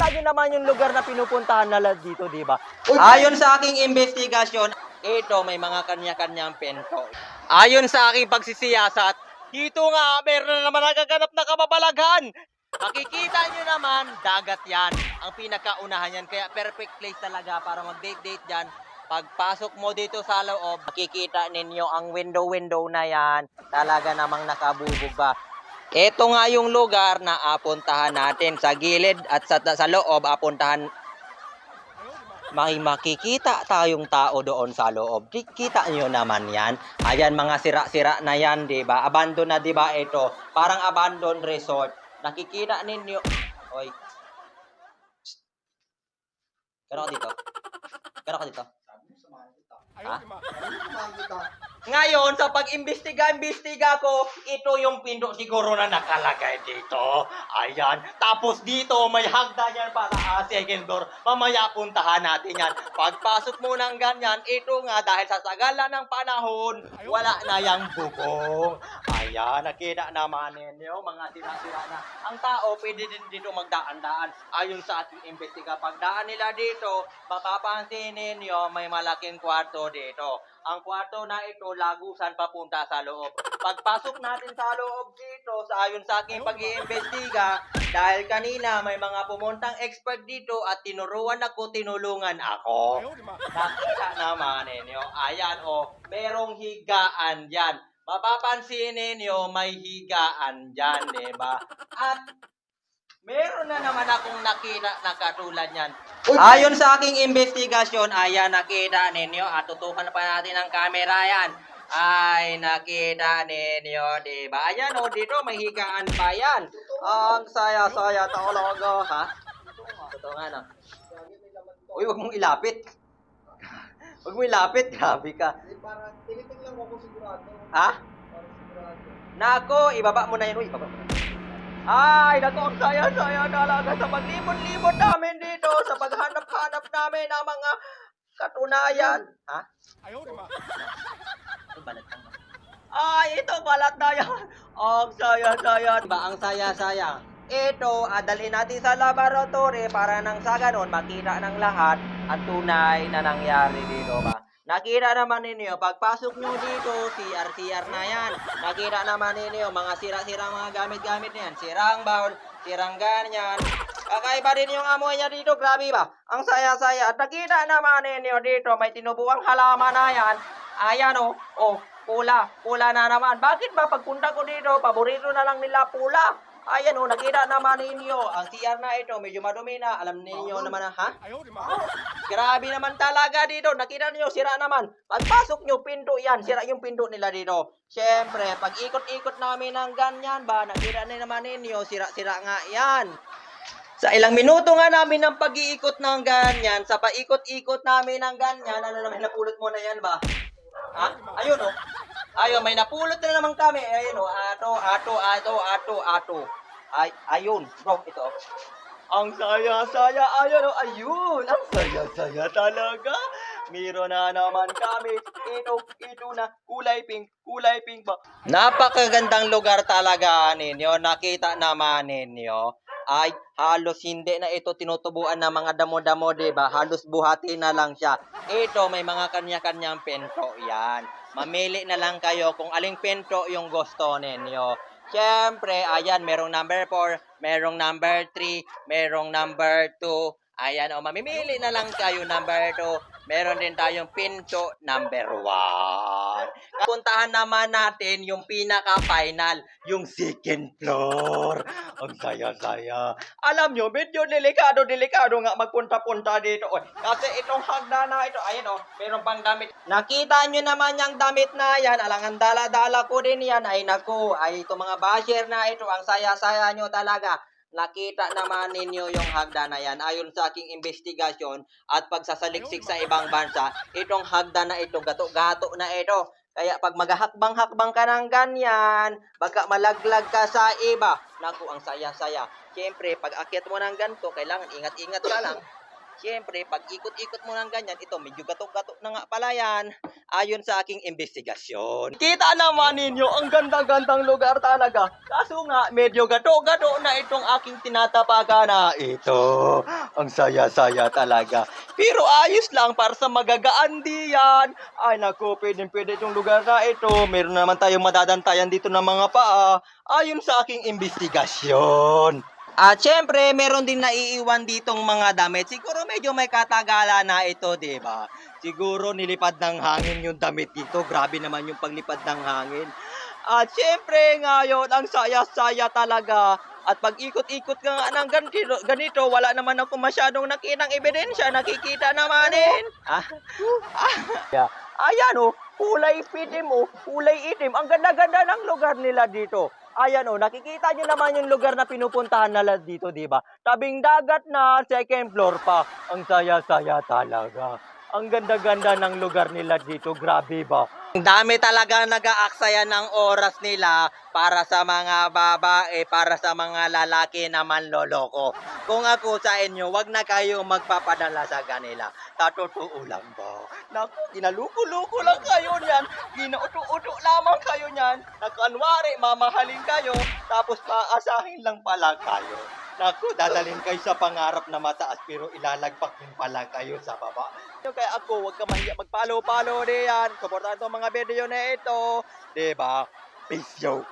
nakikita nyo naman yung lugar na pinupuntahan nila dito, di ba? Ayon sa aking investigasyon, ito may mga kanya-kanyang pento. Ayon sa aking pagsisiyasat, dito nga meron na naman nagaganap na kababalaghan. Makikita nyo naman, dagat yan. Ang pinakaunahan yan. Kaya perfect place talaga para mag-date-date dyan. Pagpasok mo dito sa loob, makikita ninyo ang window-window na yan. Talaga namang nakabubog ba. Ito nga yung lugar na apuntahan natin sa gilid at sa, sa loob apuntahan may makikita tayong tao doon sa loob. Kita nyo naman yan. Ayan, mga sira-sira na yan, di ba? Abandon na, di ba, ito? Parang abandon resort. Nakikita ninyo. Oy. Kano ka dito? Kano ka dito? Ha? Ngayon, sa pag-imbestiga-imbestiga ko, ito yung pindo siguro na nakalagay dito. Ayan. Tapos dito, may hagda yan para uh, second floor. Mamaya puntahan natin yan. Pagpasok mo ng ganyan, ito nga dahil sa sagala ng panahon, wala na yung bubong. Ayan, nakita naman ninyo, mga sira-sira na. Ang tao, pwede din dito magdaan-daan. Ayon sa ating imbestiga, pagdaan nila dito, mapapansin ninyo, may malaking kwarto dito. Ang kwarto na ito, lagusan papunta sa loob. Pagpasok natin sa loob dito, sa ayon sa aking pag-iimbestiga, dahil kanina may mga pumuntang expert dito at tinuruan ako, tinulungan ako. Nakita naman ninyo, ayan o, merong higaan dyan. Mapapansin ninyo, may higaan dyan, di ba? At meron na naman akong nakita na katulad yan. Uy, Ayon sa aking investigasyon, ayan, nakita ninyo, at tutukan pa natin ang camera yan. Ay, nakita ninyo, di ba? Ayan, o, dito, may higaan pa yan. Ang saya-saya talaga, ha? Totoo nga, no? Uy, wag mong ilapit. Wag mo ilapit, grabe ka. Para tinitingnan ko kung sigurado. Ha? Para sigurado. Nako, ibaba mo na yun. Uy, ibaba mo na. Ay, nako, ang saya-saya talaga sa paglibot-libot namin dito, sa paghanap-hanap namin ng mga katunayan. Ha? Ito balat lang ba? Ay, ito balat na yan. Ang saya-saya. Diba, ang saya-saya. Ito, adalhin natin sa laboratory para nang sa ganon makita ng lahat ang tunay na nangyari dito ba. Nakita naman ninyo, pagpasok nyo dito, CR-CR na yan. Nakita naman ninyo, mga sira-sira mga gamit-gamit na yan. Sirang bowl, sirang ganyan. Kakaiba din yung amoy niya dito, grabe ba? Ang saya-saya. At nakita naman ninyo dito, may tinubuang halaman na yan. Ayan o, oh, pula, pula na naman. Bakit ba pagpunta ko dito, paborito na lang nila pula? Ayan o, nakita naman ninyo, ang CR na ito, medyo madumi na. Alam ninyo naman na, ha? Grabe naman talaga dito. Nakita niyo, sira naman. Pagpasok nyo, pinto yan. Sira yung pinto nila dito. Siyempre, pag ikot-ikot namin ng ganyan ba, nakita na naman ninyo, sira-sira nga yan. Sa ilang minuto nga namin ng pag-iikot ng ganyan, sa paikot-ikot namin ng ganyan, ano naman, napulot mo na yan ba? Ha? Ayun oh. Ayun, may napulot na naman kami. Ayun oh, ato, ato, ato, ato, ato. Ay, ayun. Bro, ito. Ang saya-saya, ayun oh, ayun. Ang saya-saya talaga. Meron na naman kami. Ito, ito na, kulay pink, kulay pink ba? Napakagandang lugar talaga ninyo. Nakita naman ninyo. Ay, halos hindi na ito tinutubuan ng mga damo-damo, ba? Halos buhati na lang siya. Ito, may mga kanya-kanyang pento yan. Mamili na lang kayo kung aling pento yung gusto ninyo. Siyempre, ayan, merong number 4, merong number 3, merong number 2. Ayan, o, mamimili na lang kayo number 2. Meron din tayong pinto number 1. Puntahan naman natin yung pinaka-final, yung second floor. Ang saya-saya. Alam nyo, medyo delikado, delikado nga magpunta-punta dito. Oy, kasi itong hagda na ito, ayan o, meron pang damit. Nakita nyo naman yung damit na yan, alangan dala-dala ko din yan. Ay naku, ay ito mga basher na ito, ang saya-saya nyo talaga. Nakita naman ninyo yung hagda na yan ayon sa aking investigasyon at pagsasaliksik sa ibang bansa, itong hagda na ito, gato-gato na ito. Kaya pag maghahakbang-hakbang ka ng ganyan, baka malaglag ka sa iba. Naku, ang saya-saya. Siyempre, pag akyat mo ng ganito, kailangan ingat-ingat ka lang. Siyempre, pag ikot-ikot mo ng ganyan, ito, medyo gatok-gatok na nga pala yan, ayon sa aking investigasyon. Kita naman ninyo, ang ganda-gandang lugar talaga. Kaso nga, medyo gato-gato na itong aking tinatapakan na ito. Ang saya-saya talaga. Pero ayos lang para sa magagaan diyan. Ay naku, pwede pwede itong lugar na ito. Meron naman tayong madadantayan dito ng mga paa. Ayon sa aking investigasyon. At syempre, meron din naiiwan ditong mga damit. Siguro medyo may katagalan na ito, di ba? Siguro nilipad ng hangin yung damit dito. Grabe naman yung paglipad ng hangin. At syempre ngayon, ang saya-saya talaga. At pag ikot-ikot ka nga ng ganito, ganito, wala naman ako masyadong nakitang ebidensya. Nakikita naman din. Ah, ah. Ayan oh, kulay itim oh, kulay itim. Ang ganda-ganda ng lugar nila dito. Ayan oh, nakikita nyo naman yung lugar na pinupuntahan nila dito, di ba? Tabing dagat na, second floor pa. Ang saya-saya talaga. Ang ganda-ganda ng lugar nila dito, grabe ba? Ang dami talaga nag-aaksaya ng oras nila para sa mga babae, para sa mga lalaki na manloloko. Kung ako sa inyo, wag na kayo magpapadala sa kanila. Tatotoo lang ba? Naku, ginaluko-luko lang kayo niyan. Ginauto-uto lamang kayo niyan. Nakanwari, mamahalin kayo. Tapos paasahin lang pala kayo. Naku, dadalhin kayo sa pangarap na mataas pero ilalagpak din pala kayo sa baba. Kaya ako, huwag ka mahiya magpalo-palo diyan. Supportan itong mga video na ito. Diba? Peace yo.